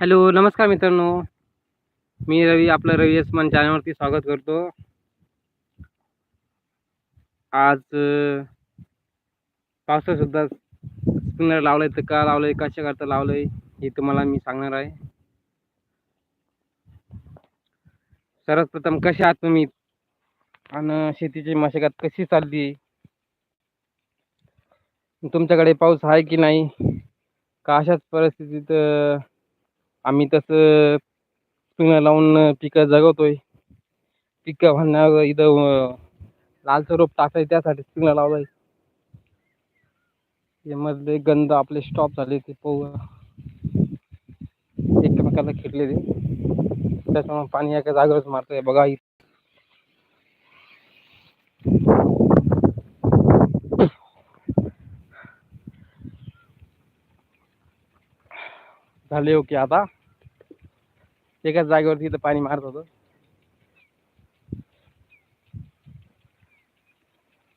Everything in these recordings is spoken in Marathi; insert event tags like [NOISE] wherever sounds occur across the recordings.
हॅलो नमस्कार मित्रांनो. मी रवी आपलं रवी यशमान चॅनलवरती स्वागत करतो. आज पावसासुद्धा पावसात सुद्धा स्पिनर लावलंय तर का लावलंय कशा करता लावलंय हे तुम्हाला मी सांगणार आहे. सर्वप्रथम कसे आहात तुम्ही? आणि शेतीची मशागत कशी चालली? तुमच्याकडे पाऊस आहे की नाही? का अशाच परिस्थितीत आम्ही तसं स्प्रिंगर लावून पिकं जगवतोय. पिकं म्हणण्यावर इथं लालचं रोप टाकाय त्यासाठी स्प्रिंगर लावलाय. मधले गंध आपले स्टॉप झाले ते पोह एकमेकाला खिरले ते त्याच्यामुळे पाणी एका जागेवरच मारतोय बघा इथं. झाले ओके आता. एकाच जागेवरती इथं पाणी मारत होतं.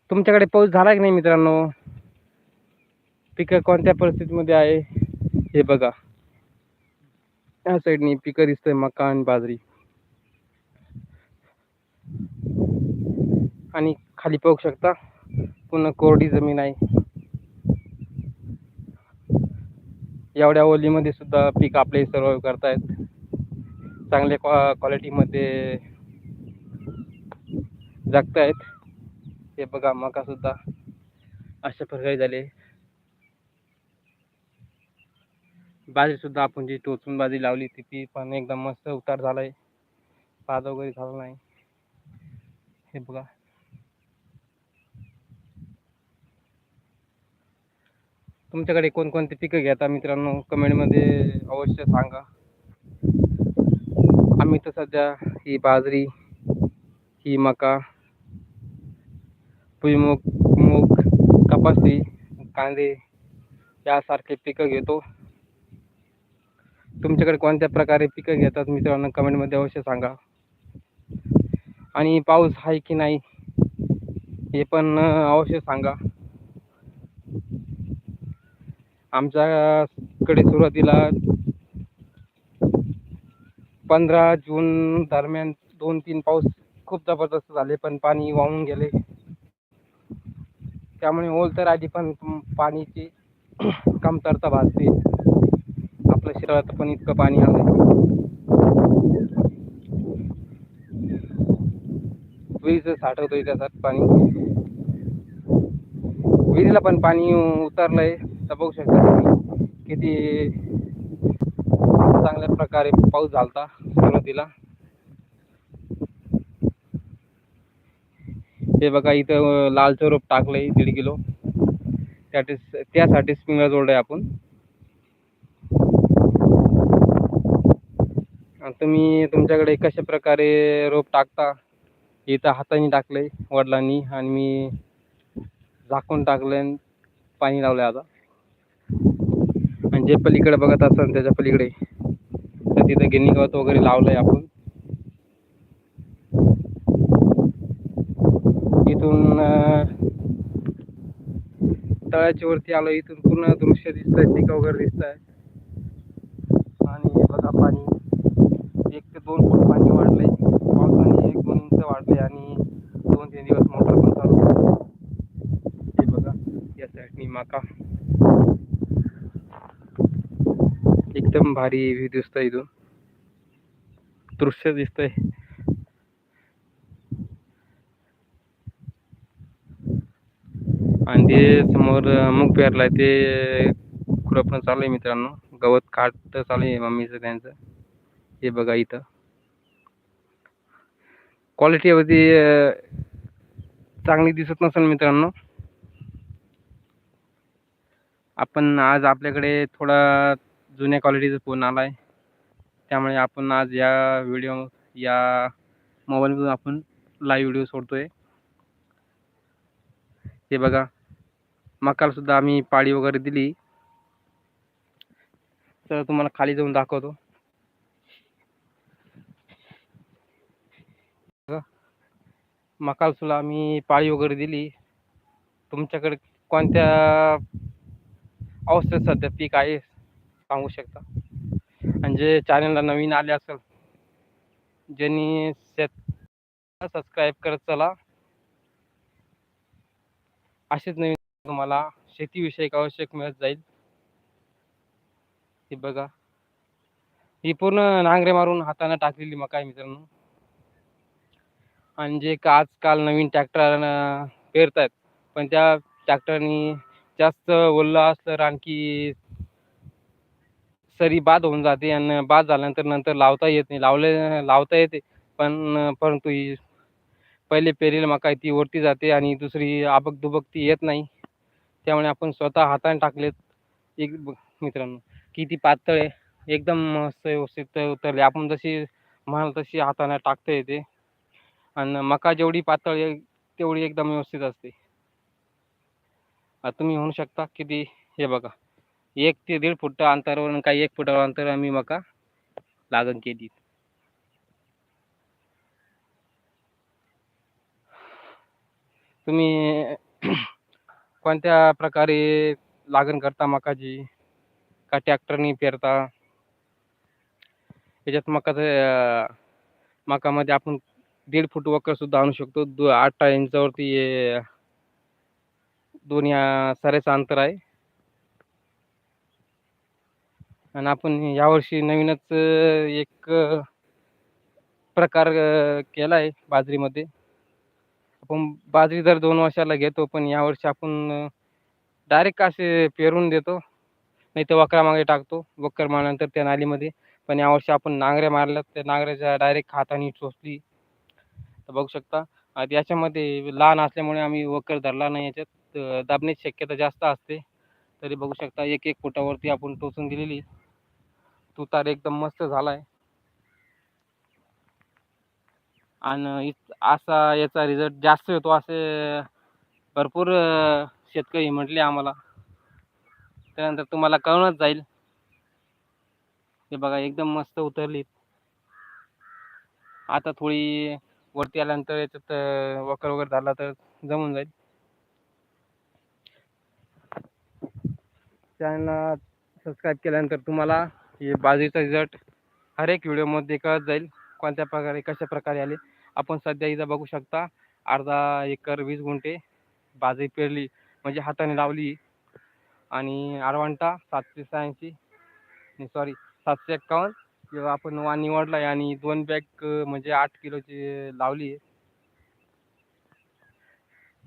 तुमच्याकडे पाऊस झाला की नाही मित्रांनो? पिकं कोणत्या परिस्थितीमध्ये आहे? हे बघा. या साईडनी पिकं दिसतंय मका आणि बाजरी. आणि खाली पाहू शकता पुन्हा कोरडी जमीन आहे. एवढ्या ओलीमध्ये सुद्धा पीक आपले सर्व करतायत. चांगल्या क्वा क्वालिटीमध्ये आहेत हे बघा मका सुद्धा अशा प्रकारे झाले. बाजरी सुद्धा आपण जी टोचून बाजरी लावली ती ती पण एकदम मस्त उतार झालाय. पाद वगैरे झाला नाही. हे बघा. तुमच्याकडे कोणकोणती पिकं घेता मित्रांनो? कमेंटमध्ये अवश्य सांगा. आम्ही तर सध्या ही बाजरी ही मका भुईमुग मूग कपाशी कांदे यासारखे पिकं घेतो. तुमच्याकडे कोणत्या प्रकारे पिकं घेतात मित्रांनो? कमेंटमध्ये अवश्य सांगा. आणि पाऊस आहे की नाही हे पण अवश्य सांगा. आमच्याकडे सुरुवातीला पंधरा जून दरम्यान दोन तीन पाऊस खूप जबरदस्त झाले पण पाणी वाहून गेले. त्यामुळे ओल तर आधी पण पाणीची [CLEARS THROAT] कमतरता भासते. आपल्या शरीरात पण इतकं पाणी आलं विहिरीचं साठवतोय त्याच्यात पाणी. विहिरीला पण पाणी उतरलंय. तर बघू शकता तुम्ही किती चांगल्या प्रकारे पाऊस झालता. सुरुवातीला. हे बघा इथं लालचं रोप टाकलंय दीड किलो. त्यासाठी त्यासाठी स्प्रिंगर जोडलंय आपण. तुम्ही तुमच्याकडे कशा प्रकारे रोप टाकता इथं हाताने टाकलंय वडिलांनी आणि मी झाकून टाकलंय आणि पाणी लावलंय आता. आणि जे पलीकडे बघत असाल त्याच्या पलीकडे. तिथं गिनी गवत वगैरे लावलंय आपण. इथून तळ्याच्या वरती आलो इथून पूर्ण दृश्य दिसतंय पिकं वगैरे दिसतंय. आणि बघा पाणी. एक ते दोन फूट पाणी वाढलंय. पावसाने एक दोन इंच वाढले आणि दोन तीन दिवस मोटर पण चालू आहे. हे बघा या साईडनी माका. एकदम भारी व्ह्यू दिसतोय इथून. दृश्य दिसतंय. आणि ते समोर मूग पेरलाय ते खुरपणं चालू आहे मित्रांनो. गवत काट चालू आहे मम्मीचं त्यांचं. हे बघा इथं. क्वालिटी अगदी चांगली दिसत नसेल मित्रांनो. आपण आज आपल्याकडे थोडा जुन्या क्वालिटीचा फोन आला आहे त्यामुळे आपण आज या व्हिडिओ या मोबाईलमधून आपण लाईव्ह व्हिडिओ सोडतो आहे हे बघा मकालसुद्धा आम्ही पाळी वगैरे दिली. तर तुम्हाला खाली जाऊन दाखवतो. बघा. आम्ही पाळी वगैरे दिली. तुमच्याकडे कोणत्या अवस्थेत सध्या पीक आहे सांगू शकता? आणि जे चॅनलला नवीन आले असेल ज्यांनी शेत सबस्क्राईब करत चला. असेच नवीन तुम्हाला शेतीविषयक आवश्यक मिळत जाईल. हे बघा. ही पूर्ण नांगरे मारून हाताने टाकलेली मका आहे मित्रांनो. आणि जे का आजकाल नवीन ट्रॅक्टर पेरतायत पण त्या ट्रॅक्टरनी जास्त ओल्लं असलं आणखी सरी बाद होऊन जाते आणि बाद झाल्यानंतर नंतर लावता येत नाही. लावले लावता येते. पण परंतु ही पहिले पेरील मका आहे ती वरती जाते आणि दुसरी आबक दुबक ती येत नाही. त्यामुळे आपण स्वतः हाताने टाकलेत. एक मित्रांनो किती पातळ आहे. एकदम मस्त व्यवस्थित उतरले. आपण जशी म्हणाल तशी हाताने टाकता येते. आणि मका जेवढी पातळ आहे तेवढी एकदम व्यवस्थित असते. तुम्ही म्हणू शकता किती हे बघा. एक ते दीड फूट अंतरावर काही एक फुटावर अंतर आम्ही मका लागण केली. तुम्ही [CLEARS THROAT] कोणत्या प्रकारे लागण करता मकाची? का ट्रॅक्टरनी पेरता? याच्यात मकाचं मकामध्ये आपण दीड फूट वकर सुद्धा आणू शकतो. दो आठ इंचावरती दोन या साऱ्याचं अंतर आहे. आणि आपण यावर्षी नवीनच एक प्रकार केला आहे बाजरीमध्ये. आपण बाजरी दर दोन वर्षाला घेतो पण यावर्षी आपण डायरेक्ट असे पेरून देतो. नाही तर वक्रामागे टाकतो वक्र मारल्यानंतर त्या नालीमध्ये. पण यावर्षी आपण नांगऱ्या मारल्या त्या नांगऱ्याच्या डायरेक्ट हाताने चोचली. तर बघू शकता. याच्यामध्ये लहान असल्यामुळे आम्ही वकर धरला नाही याच्यात. दाबण्याची शक्यता जास्त असते. तरी बघू शकता एक एक फुटावरती आपण टोचून दिलेली. तुतार एकदम मस्त झालाय. आणि असा याचा रिझल्ट जास्त येतो असे भरपूर शेतकरी म्हटले आम्हाला. त्यानंतर तुम्हाला कळूनच जाईल. हे बघा एकदम मस्त उतरली आता थोडी वरती आल्यानंतर याच्यात वकर वगैरे झाला तर जमून जाईल. चॅनलला सबस्क्राईब केल्यानंतर तुम्हाला हे बाजरीचा रिझल्ट हर एक व्हिडिओमध्ये कळत जाईल. कोणत्या प्रकारे कशा प्रकारे आले? आपण सध्या इथं बघू शकता अर्धा एकर वीस गुंठे बाजरी पेरली म्हणजे हाताने लावली. आणि आरवांटा सातशे शहाऐंशी सॉरी सातशे एक्कावन्न किंवा आपण वा निवडला आहे आणि दोन बॅग म्हणजे आठ किलोची लावली आहे.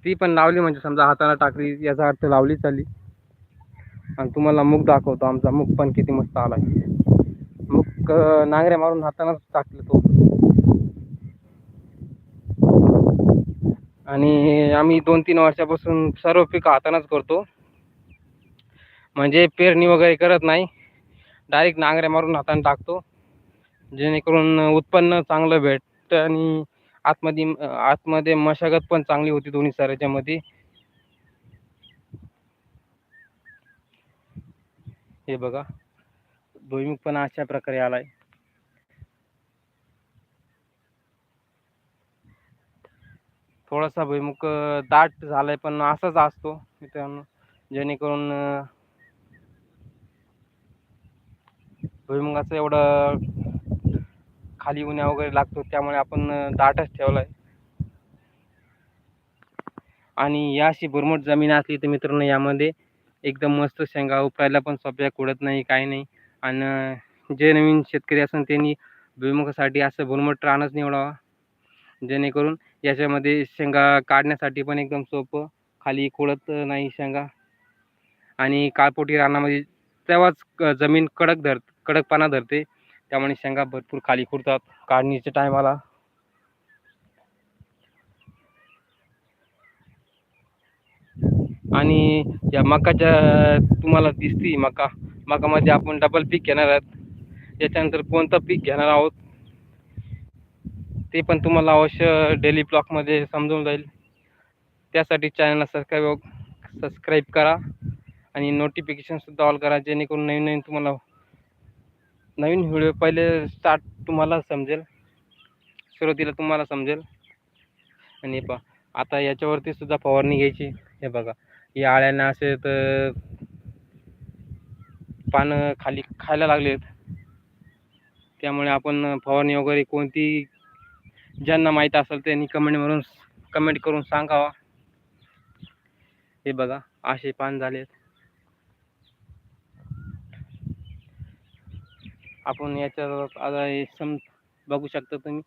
ती पण लावली म्हणजे समजा हाताने टाकली याचा अर्थ लावली चालली. आणि तुम्हाला मूग दाखवतो आमचा मूग पण किती मस्त आला आहे. नांगऱ्या मारून हातानंच टाकले तो. आणि आम्ही दोन तीन वर्षापासून सर्व पीक हातानंच करतो. म्हणजे पेरणी वगैरे करत नाही. डायरेक्ट नांगऱ्या मारून हाताने टाकतो. जेणेकरून उत्पन्न चांगलं भेटतं आणि आतमध्ये आतमध्ये मशागत पण चांगली होती दोन्ही साऱ्याच्यामध्ये हे बघा. भुईमुग पण अशा प्रकारे आलाय. थोडासा भुईमुग दाट झालाय पण असाच असतो मित्रांनो. जेणेकरून भुईमुगाचं एवढं खाली उन्या वगैरे लागतो त्यामुळे आपण दाटच ठेवलाय. आणि या अशी भुरमट जमीन असली तर मित्रांनो यामध्ये एकदम मस्त शेंगा उपरायला पण सोप्या कुडत नाही काही नाही. आणि जे नवीन शेतकरी असून त्यांनी भुईमुगासाठी असं भुरमट रानच निवडावा. जेणेकरून याच्यामध्ये शेंगा काढण्यासाठी पण एकदम सोपं. खाली खोडत नाही शेंगा. आणि काळपोटी रानामध्ये तेव्हाच जमीन कडक धर कडकपणा धरते. त्यामुळे शेंगा भरपूर खाली खुडतात. काढणीच्या टायमाला आणि या मकाच्या तुम्हाला दिसती मका. मकामध्ये आपण डबल पीक घेणार आहात. याच्यानंतर कोणतं पीक घेणार आहोत? ते पण तुम्हाला अवश्य डेली ब्लॉकमध्ये समजून जाईल. त्यासाठी चॅनलला सबस्क्राईब सबस्क्राईब करा. आणि नोटिफिकेशनसुद्धा ऑल करा जेणेकरून नवीन नवीन तुम्हाला नवीन व्हिडिओ पहिले स्टार्ट तुम्हाला समजेल. सुरुवातीला तुम्हाला समजेल. आणि पहा आता याच्यावरती सुद्धा फवारणी घ्यायची. हे बघा. या आळ्यांना असे तर पानं खाली खायला लागलेत. त्यामुळे आपण फवारणी वगैरे कोणती ज्यांना माहीत असेल त्यांनी कमेंटवरून कमेंट करून सांगावा. हे बघा असे पान झालेत. आपण याच्यावर आता हे सम बघू शकता तुम्ही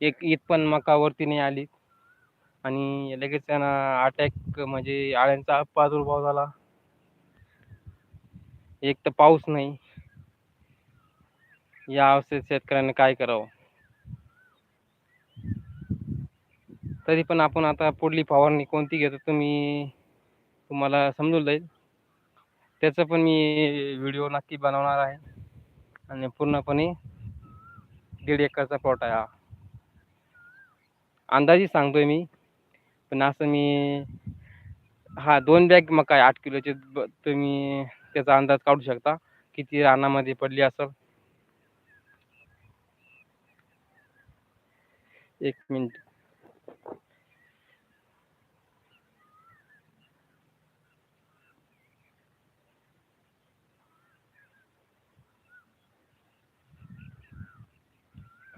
एक ईद पण मका वरती नाही आली. आणि लगेच त्यांना अटॅक म्हणजे आळ्यांचा प्रादुर्भाव झाला. एक तर पाऊस नाही. या अवस्थेत शेतकऱ्यांनी काय करावं? तरी पण आपण आता पुढली फवारणी कोणती घेतो तुम्ही तुम्हाला समजून जाईल. त्याचं पण मी व्हिडिओ नक्की बनवणार आहे. आणि पूर्णपणे दीड एकरचा प्लॉट आहे हा. अंदाजे सांगतोय मी. पण असं मी हा दोन बॅग मका आहे आठ किलोचे ब तुम्ही त्याचा अंदाज काढू शकता. किती रानामध्ये पडली असेल. एक मिनिट.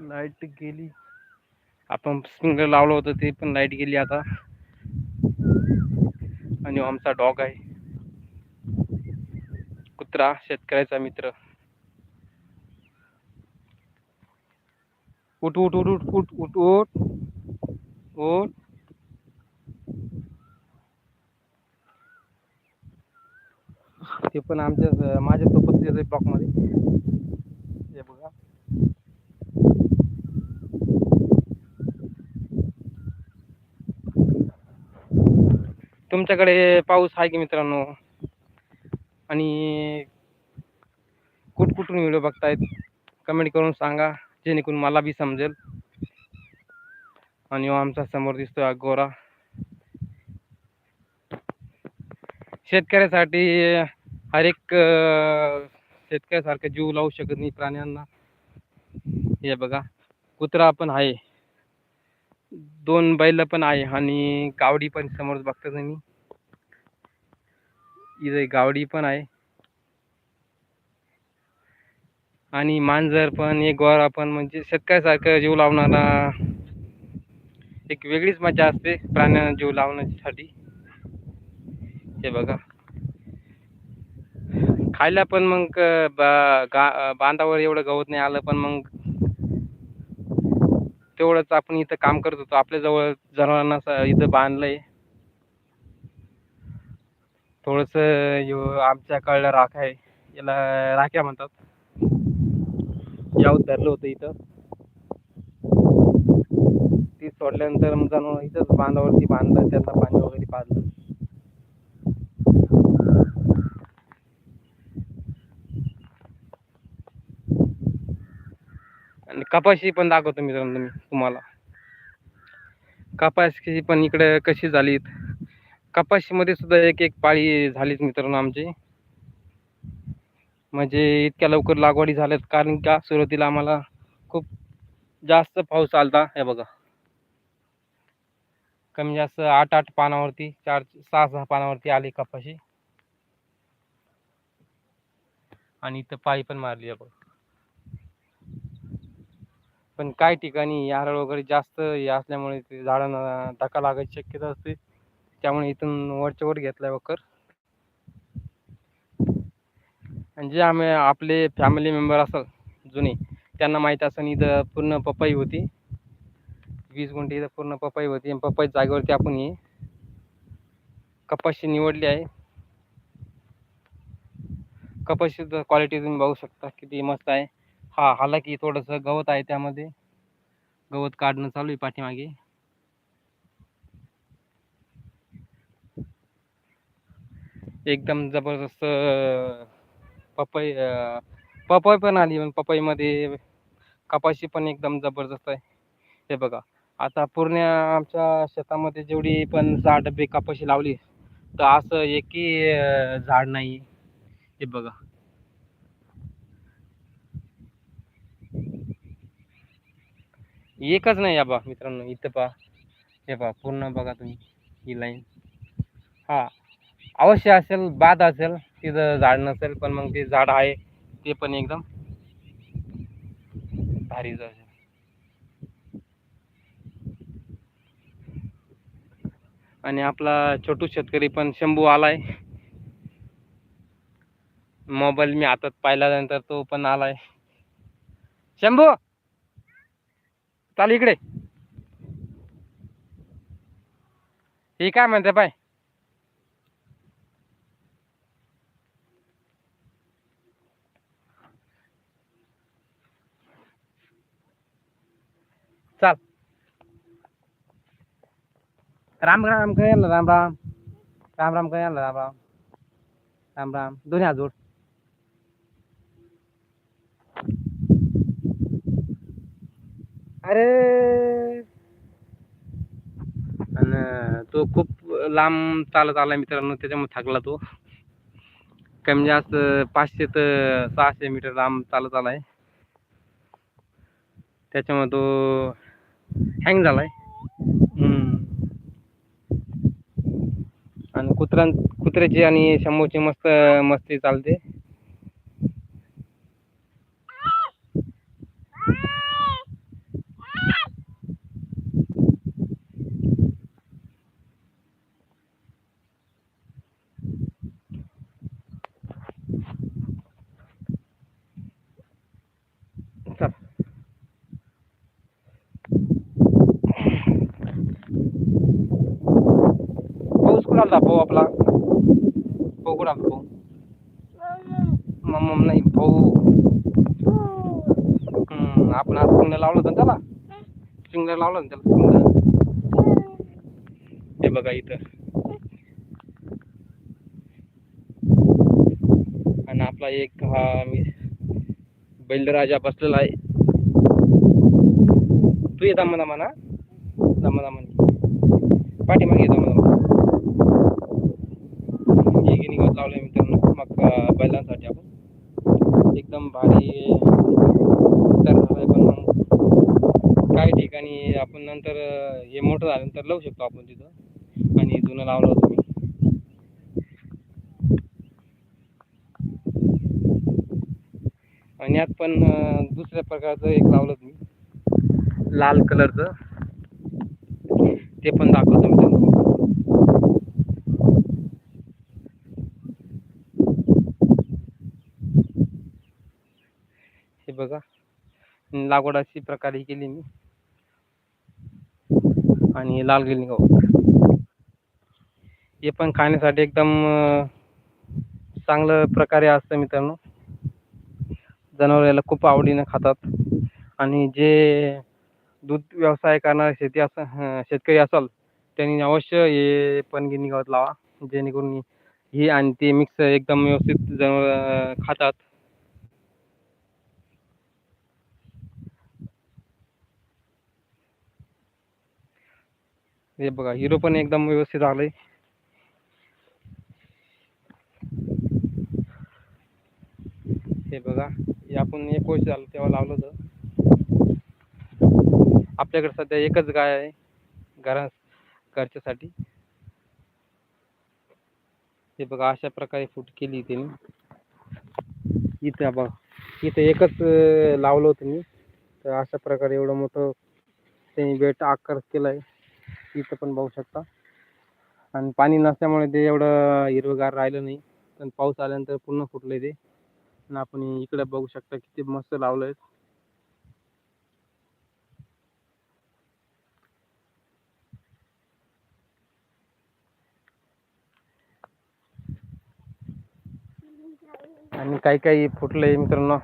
लाइट गेली. आपण स्प्रिंकलर लावलं होतं ते पण लाइट गेली आता. आणि हो, आमचा डॉग आहे. कुत्रा शेतकऱ्याचा मित्र. उठ उठ उठ उठ उठ उठ उठ. उठ. ते पण आमच्या माझ्या सोबत येते ब्लॉकमध्ये हे बघा तुमच्याकडे पाऊस आहे की मित्रांनो? आणि कुठ कुठून व्हिडिओ बघतायत कमेंट करून सांगा जेणेकरून मला बी समजेल. आणि हो, आमचा समोर दिसतोय अगोरा. शेतकऱ्यासाठी हर एक शेतकऱ्यासारखं जीव लावू शकत नाही प्राण्यांना. हे बघा कुत्रा पण आहे. दोन बैल पण आहे आणि गावडी पण समोर बघता तुम्ही. इथे गावडी पण आहे. आणि मांजर पण एक गोरा पण म्हणजे शेतकऱ्यासारखं जीव लावणारा एक वेगळीच मजा असते प्राण्यांना जीव लावण्यासाठी. हे बघा. खायला पण मग बा गा बांधावर एवढं गवत नाही आलं पण मग तेवढंच आपण इथं काम करत होतो. आपल्या जवळ जनावरांना इथं बांधलंय. थोडस आमच्या राख आहे. याला राख्या म्हणतात. यावं धरलं होतं इथं. ती सोडल्यानंतर मग जनावर इथंच बांधावरती बांधलं त्यांना पाणी वगैरे पाजलं. आणि कपाशी पण दाखवतो मित्रांनो मी तुम्हाला. कपाशी पण इकडे कशी झालीत? कपाशीमध्ये सुद्धा एक एक पाळी झालीत मित्रांनो आमची. म्हणजे इतक्या लवकर लागवडी झाल्यात कारण का सुरुवातीला आम्हाला खूप जास्त पाऊस आलता हे बघा. कमी जास्त आठ आठ पानावरती चार सहा सहा पानावरती आली कपाशी. आणि इथं पाळी पण मारली आहे बघा. पण काही ठिकाणी यारळ वगैरे जास्त हे असल्यामुळे ते झाडांना धक्का लागायची शक्यता असते. त्यामुळे इथून वरच्या वर घेतलाय वकर आणि जे आम्ही आपले फॅमिली मेंबर असल जुने त्यांना माहीत असं इथं पूर्ण पपई होती. वीस गुंठे इथं पूर्ण पपई होती आणि पपई जागेवरती आपण ही कपाशी निवडली आहे. कपाशीचं क्वालिटी तुम्ही बघू शकता किती मस्त आहे. हा हालाकी थोडंसं गवत आहे त्यामध्ये. गवत काढणं चालू आहे पाठीमागे. एकदम जबरदस्त पपई पपई पण आली पण पपईमध्ये कपाशी पण एकदम जबरदस्त आहे. हे बघा आता पूर्ण आमच्या शेतामध्ये जेवढी पण सहा डबे कपाशी लावली तर असं एकही झाड नाही. हे बघा. एकच नाही या बा मित्रांनो. इथं पहा. हे पहा पूर्ण बघा तुम्ही ही लाईन हा. अवश्य असेल बाद असेल तिथं झाड नसेल पण मग ते झाड आहे ते पण एकदम भारी असेल आणि आपला छोटू शेतकरी पण शंभू आलाय. मोबाईल मी हातात पाहिल्यानंतर तो पण आलाय. शंभू! चाल इकडे. ही काय म्हणते पाय? चाल. राम राम काय राम राम? राम राम काय राम राम? राम राम दोन्ही हात जोड. अरे. आणि तो खूप लांब चालत आला मित्रांनो त्याच्यामुळे थकला तो. कमी जास्त पाचशे तर सहाशे मीटर लांब चालत आलाय. त्याच्यामुळे तो हँग झालाय. हम्म. आणि कुत्र्यां कुत्र्याची आणि शंभूची मस्त मस्ती चालते चल पाऊस कुठं आला भाऊ आपला भाऊ कुठं आला भाऊ मम्मा नाही भाऊ हम्म, आपण आज सिंगल लावलं होतं त्याला सिंगल लावलं ना त्याला सिंगल हे बघा इथं आणि आपला एक हा बैलराजा बसलेला आहे तू ये दमा दमा ना दमा दमा पाठीमागे ये दमा दमा हे गिनी गवत लावलंय मित्रांनो मग अं, बैलांसाठी आपण. एकदम भारी तर पण मग काही ठिकाणी आपण नंतर हे मोठं झाल्यानंतर लावू शकतो आपण तिथं. आणि जुनं लावलं होतं मी. आणि यात पण दुसऱ्या प्रकारचं एक लावलं मी. लाल कलरचं. ते पण दाखवतो मी तुम्हाला हे बघा. लागवड अशी प्रकारे केली मी. आणि लाल गिलनी गहू. हे पण खाण्यासाठी एकदम चांगलं प्रकारे असतं मित्रांनो. जनावर याला खूप आवडीनं खातात. आणि जे दूध व्यवसाय करणारे शेती अस शेतकरी असाल त्यांनी अवश्य हे पण गिनी गवत लावा. जेणेकरून ही आणि ते मिक्स एकदम व्यवस्थित जनावर खातात. हे बघा हिरो पण एकदम व्यवस्थित आलंय. हे बघा हे आपण एक वर्ष झालं तेव्हा लावलं होतं. आपल्याकडे सध्या एकच गाय आहे घरा घरच्यासाठी. हे बघा अशा प्रकारे फूट केली त्यांनी. इथं बघा इथं एकच लावलं होतं मी. तर अशा प्रकारे एवढं मोठं त्यांनी बेट आकार केलाय. इथं पण बघू शकता. आणि पाणी नसल्यामुळे ते एवढं हिरवंगार राहिलं नाही. पण पाऊस आल्यानंतर पूर्ण फुटलंय ते. आणि आपण इकडे बघू शकता किती मस्त लावलंय. आणि काही काही फुटलंय मित्रांनो?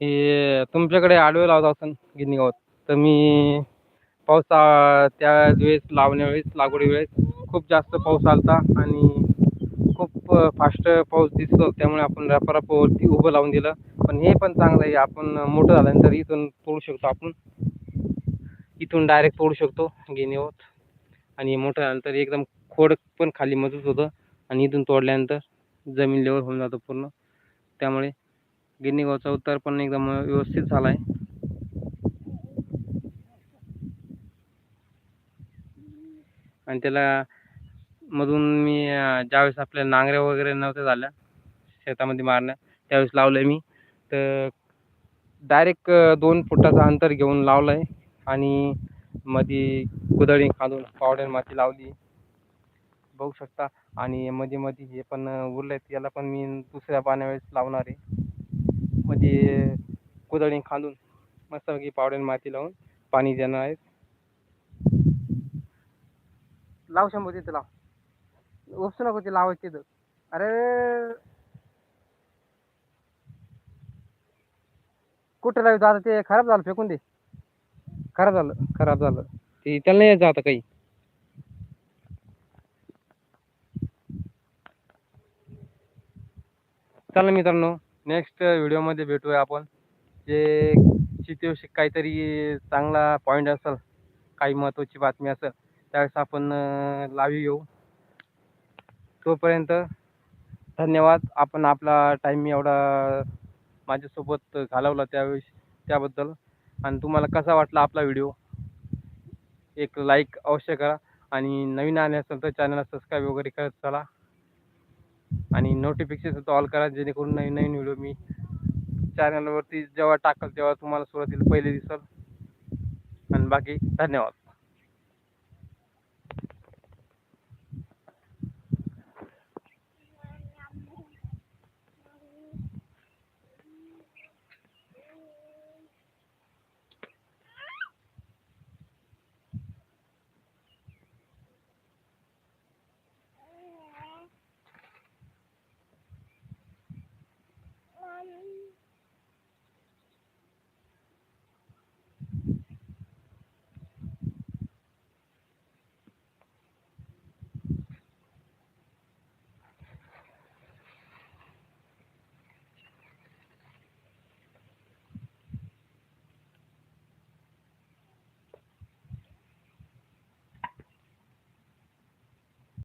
हे तुमच्याकडे आडवे लावत असन गिनी गावात तर मी पाऊस त्या वेळेस लावण्यावेळेस लागवडीवेळेस खूप जास्त पाऊस आलता आणि खूप फास्ट पाऊस दिसतो. त्यामुळे आपण रपारपवरती उभं लावून दिलं. पण हे पण चांगलं आहे. आपण मोठं झाल्यानंतर इथून तोडू शकतो आपण. इथून डायरेक्ट तोडू शकतो. गिनी आणि मोठं झाल्यानंतर एकदम खोड पण खाली मजबूत होतं. आणि इथून तोडल्यानंतर जमीन लेवल होऊन जातो पूर्ण. त्यामुळे गिनी उत्तर पण एकदम व्यवस्थित झाला आहे. आणि त्याला मधून मी ज्यावेळेस आपल्या नांगऱ्या वगैरे नव्हत्या झाल्या शेतामध्ये मारण्या त्यावेळेस लावलं आहे मी. तर डायरेक्ट दोन फुटाचं अंतर घेऊन लावलं आहे आणि मध्ये कुदळी खालून पावड्यानं माती लावली. बघू शकता. आणि मध्ये मध्ये हे पण उरलं आहेत याला पण मी दुसऱ्या पाण्यावेळेस लावणार आहे. मध्ये कुदळी खांदून मस्तपैकी पावडर माती लावून पाणी देणार आहे. लाव शंभू तिथं लाव. उपसू नको ते लावायचं तिथं. अरे. कुठं लावायचं आता ते खराब झालं फेकून दे. खराब झालं. खराब झालं. ते त्याला नाही यायचं आता काही. चला मित्रांनो नेक्स्ट व्हिडिओमध्ये भेटूया आपण. जे शेतीविषयी काहीतरी चांगला पॉईंट असेल काही महत्त्वाची बातमी असेल त्यावेळेस आपण लावी येऊ. तोपर्यंत धन्यवाद. आपण आपला टाईम एवढा माझ्यासोबत घालवला त्यावेळेस त्याबद्दल. आणि तुम्हाला कसा वाटला आपला व्हिडिओ एक लाईक अवश्य करा. आणि नवीन आले असेल तर चॅनलला सबस्क्राईब वगैरे करत चला. आणि नोटिफिकेशन तो ऑल करा जेणेकरून नवीन नवीन व्हिडिओ मी चॅनलवरती जेव्हा टाकल तेव्हा तुम्हाला सुरुवातीला पहिले दिसल. आणि बाकी धन्यवाद.